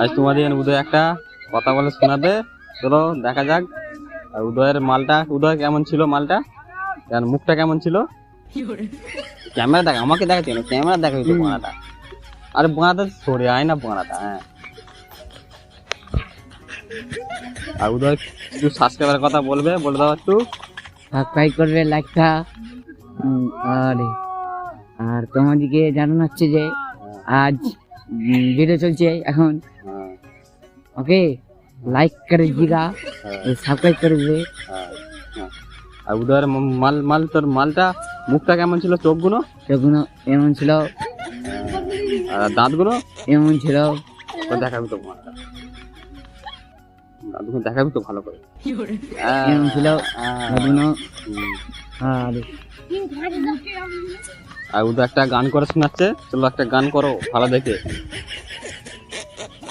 আজ তোমাদের উদয় একটা কথা বলে শোনাবে। চলো দেখা যাক। আর উদয়ের মালটা উদয় কেমন ছিল মালটা? আর মুখটা কেমন ছিল? ক্যামেরা দেখা আমাকে দেখাচ্ছি না ক্যামেরা দেখাবি তো বোনাটা। আরে বোনাটা সরে আয় না বোনাটা হ্যাঁ। আর উদয় একটু সাবস্ক্রাইবের কথা বলবে বলে দাও একটু। সাবস্ক্রাইব করবে লাইকটা আর। আর তোমাদেরকে জানানো হচ্ছে যে আজ ভিডিও চলছে এখন। হ্যাঁ, ওকে লাইক করে দিগা হ্যাঁ, সাবস্ক্রাইব করবে হ্যাঁ, হ্যাঁ। আর উদয়ের ম- মাল মাল তোর মালটা মুখটা কেমন ছিল চোখগুলো? সেগুলো এমন ছিল। আর দাঁতগুলো? এমন ছিল। তো দেখাবি তো মালটা। দাঁতগুলো দেখাবি তো ভালো করে। হ্যাঁ, এমন ছিল হ্যাঁ, হুম। আর আর উদা একটা গান করে শোনাচ্ছে। চলো একটা গান করো ভালো দেখে।